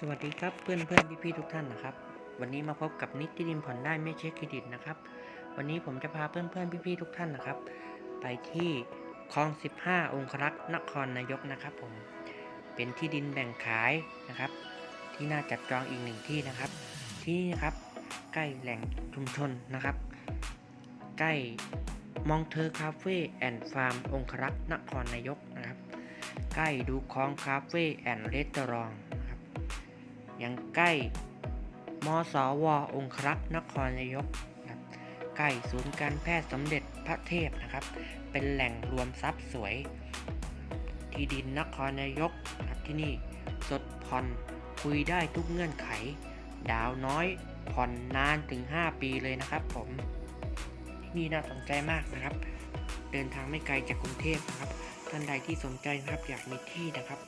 สวัสดีครับเพื่อนเพื่อนพี่พี่ทุกท่านนะครับ วันนี้มาพบกับนิดที่ดินผ่อนได้ไม่เช็คเครดิตนะครับ วันนี้ผมจะพาเพื่อนเพื่อนพี่พี่ทุกท่านนะครับ ไปที่คลอง 15 องครักษ์นครนายกนะครับ ผมเป็นที่ดินแบ่งขายนะครับ ที่น่าจับจองอีกหนึ่งที่นะครับ ที่นี่นะครับใกล้แหล่งชุมชนนะครับ ใกล้มองเธอคาเฟ่แอนด์ฟาร์มองครักษ์นครนายกนะครับ ใกล้ดูคลองคาเฟ่แอนด์เรสตอรอง ยังใกล้มสวองครักษ์นครนายกครับใกล้ศูนย์การแพทย์สมเด็จพระเทพนะครับ เป็นแหล่งรวมทรัพย์สวย ที่ดินนครนายกครับที่นี่สดผ่อนคุยได้ทุกเงื่อนไข ดาวน้อยผ่อนนานถึง 5 ปีเลยนะครับ ผมที่นี่น่าสนใจมากนะครับ เดินทางไม่ไกลจากกรุงเทพนะครับท่านใดที่สนใจนะครับอยากมีที่นะครับ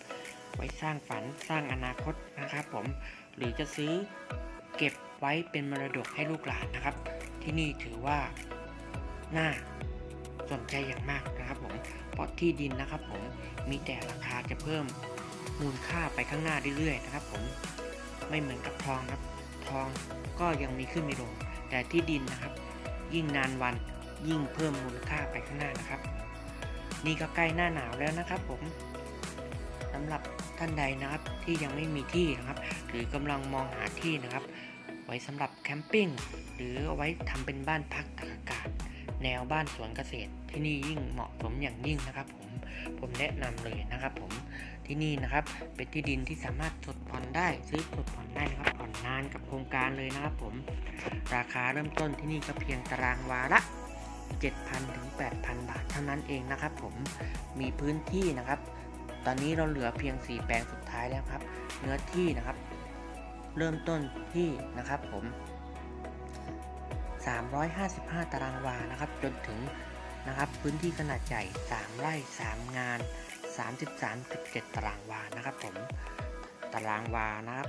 ไว้สร้างฝันสร้างอนาคตนะครับผมหรือจะซื้อเก็บไว้เป็นมรดกให้ลูกหลานนะครับ ที่นี่ถือว่าน่าสนใจอย่างมากนะครับผมเพราะที่ดินนะครับผมมีแต่ราคาจะเพิ่มมูลค่าไปข้างหน้าเรื่อยๆนะครับผมไม่เหมือนกับทองครับ ทองก็ยังมีขึ้นมีลง แต่ที่ดินนะครับ ยิ่งนานวันยิ่งเพิ่มมูลค่าไปข้างหน้านะครับ นี่ก็ใกล้หน้าหนาวแล้วนะครับผม สำหรับท่านใดนะครับที่ยังไม่มีที่นะครับ หรือกำลังมองหาที่นะครับ ไว้สำหรับแคมปิ้งหรือเอาไว้ทำเป็นบ้านพักตากอากาศ แนวบ้านสวนเกษตร ที่นี่ยิ่งเหมาะสมอย่างยิ่งนะครับ ผมผมแนะนำเลยนะครับ ผมที่นี่นะครับ เป็นที่ดินที่สามารถสดผ่อนได้ซื้อสดผ่อนได้นะครับผ่อนนานกับโครงการเลยนะครับ ผมราคาเริ่มต้นที่นี่ก็เพียงตารางวาละ7,000ถึง8,000 บาทเท่านั้นเองนะครับ ผมมีพื้นที่นะครับ ตอนนี้เราเหลือเพียง 4 แปลงสุดท้ายแล้วครับ เนื้อที่นะครับ เริ่มต้นที่นะครับผม 355 ตารางวานะครับ จนถึงนะครับพื้นที่ขนาดใหญ่ 3 ไร่ 3 งาน 33.7 ตารางวานะครับผม ตารางวานะครับ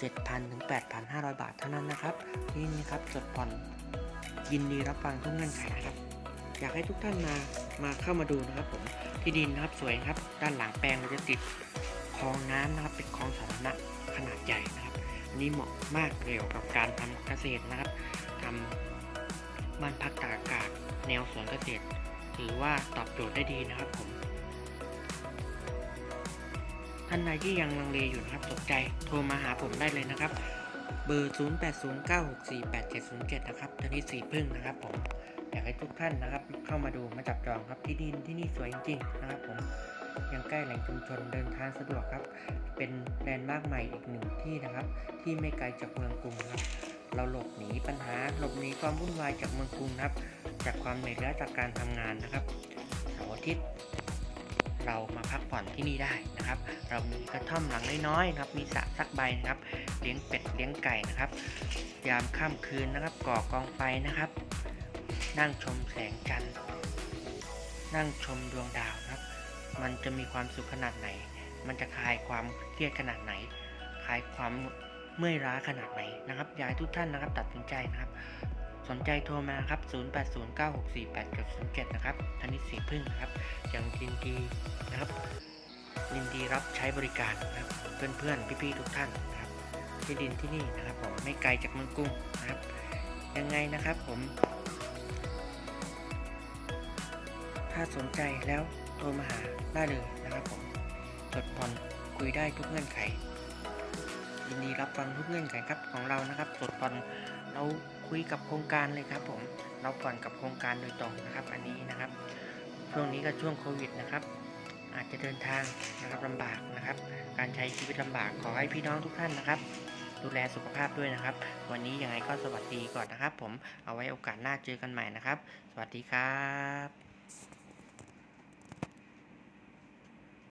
7,000ถึง8,500 บาทเท่านั้นนะครับที่นี่ครับจดผ่อนยินดีรับฟังทุกเงื่อนไขนะครับ อยากให้ทุกท่านมามาเข้ามาดูนะครับผมที่ดินนะครับสวยครับ ด้านหลังแปลงเราจะติดคลองน้ำนะครับเป็นคลองสาธารณะขนาดใหญ่นะครับนนี้เหมาะมากเกี่ยวกับการทำเกษตรนะครับทำบ้านพักตากอากาศแนวสวนเกษตร ถือว่าตอบโจทย์ได้ดีนะครับผมท่านใดที่ยังลังเลอยู่นะครับสนใจโทรมาหาผมได้เลยนะครับ เบอร์ 0809648707 นะครับตอนนี้สีพึ่งนะครับผม อยากให้ทุกท่านนะครับ เข้ามาดูมาจับจองครับที่ดินที่นี่สวยจริงๆนะครับผมยังใกล้แหล่งชุมชนเดินทางสะดวกครับ เป็นแลนด์มาร์คใหม่อีกหนึ่งที่นะครับ ที่ไม่ไกลจากเมืองกรุงครับ เราหลบหนีปัญหาหลบหนีความวุ่นวายจากเมืองกรุงนะครับ จากความเหนื่อยล้าจากการทำงานนะครับเสาร์อาทิตย์เรามาพักผ่อนที่นี่ได้นะครับ เรามีกระท่อมหลังน้อยๆนะครับ มีสระสักใบนะครับ เลี้ยงเป็ดเลี้ยงไก่นะครับ ยามค่ำคืนนะครับ ก่อกองไฟนะครับ นั่งชมแสงจันทร์นั่งชมดวงดาวนะครับ มันจะมีความสุขขนาดไหน มันจะคลายความเครียดขนาดไหน คลายความเมื่อยล้าขนาดไหนนะครับ อยากให้ทุกท่านนะครับ ตัดสินใจนะครับ สนใจโทรมาครับ 0809648707 นะครับธนิตสีพึ่งนะครับยังยินดีนะครับ ยินดีรับใช้บริการนะครับ เพื่อนๆ พี่ๆ ทุกท่านนะครับที่ดินที่นี่นะครับผมไม่ไกลจากเมืองกรุงนะครับ ยังไงนะครับผม ถ้าสนใจแล้วโทรมาหาได้เลยนะครับผมจดผ่อนคุยได้ทุกเงื่อนไข ยินดีรับฟังทุกเงื่อนไขครับของเรานะครับจดผ่อนเราคุยกับโครงการเลยครับผมเราผ่อนกับโครงการโดยตรงนะครับอันนี้นะครับ ช่วงนี้ก็ช่วงโควิดนะครับ อาจจะเดินทางนะครับลำบากนะครับ การใช้ชีวิตลำบากขอให้พี่น้องทุกท่านนะครับดูแลสุขภาพด้วยนะครับ วันนี้ยังไงก็สวัสดีก่อนนะครับ ผมเอาไว้โอกาสหน้าเจอกันใหม่นะครับ สวัสดีครับ